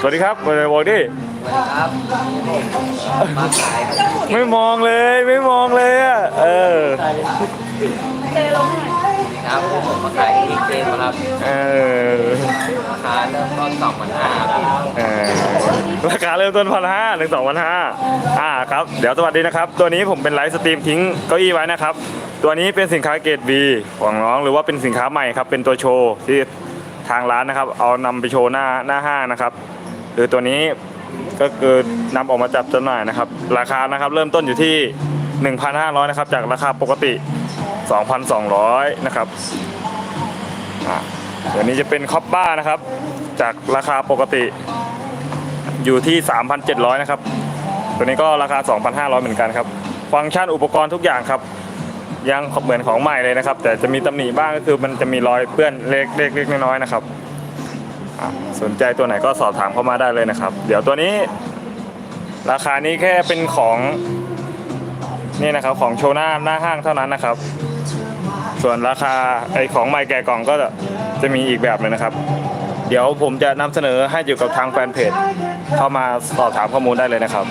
สวัสดีครับบอกดิครับมาขายครับไม่มองเลยไม่มองเลยอะเออครับผมมาขายอีกเจมครับเออราคาเริ่มต้นสองพันห้าครับเออราคาเริ่มต้นพันห้าถึงสองพันห้าอ่าครับเดี๋ยวสวัสดีนะครับ ตัวนี้ผมเป็นไลฟ์สตรีมทิ้งเก้าอี้ไว้นะครับ ตัวนี้เป็นสินค้าเกรด B ของน้องหรือว่าเป็นสินค้าใหม่ครับเป็นตัวโชว์ที่ทางร้านนะครับ เอานำไปโชว์หน้าหน้าห้างนะครับ คือตัวนี้ก็คือนำออกมาจับจำหน่ายนะครับ ราคานะครับเริ่มต้นอยู่ที่ 1,500นะครับจากราคาปกติ 2,200นะครับตัวนี้จะเป็นคอปบ้านะครับ จากราคาปกติอยู่ที่ 3,700นะครับตัวนี้ก็ราคา 2,500 เหมือนกันครับ ฟังก์ชันอุปกรณ์ทุกอย่างครับ ยังเหมือนของใหม่เลยนะครับ แต่จะมีตำหนิบ้างก็คือมันจะมีรอยเปื้อนเล็กๆน้อยๆนะครับ สนใจตัวไหนก็สอบถามเข้ามาได้เลยนะครับ เดี๋ยวตัวนี้ ราคานี้แค่เป็นของนี่นะครับของโชว์หน้าหน้าห้างเท่านั้นนะครับ ส่วนราคาไอของใหม่แก่กล่องก็จะมีอีกแบบหนึงนะครับ เดี๋ยวผมจะนำเสนอให้อยู่กับทางแฟนเพจเข้ามาสอบถามข้อมูลได้เลยนะครับ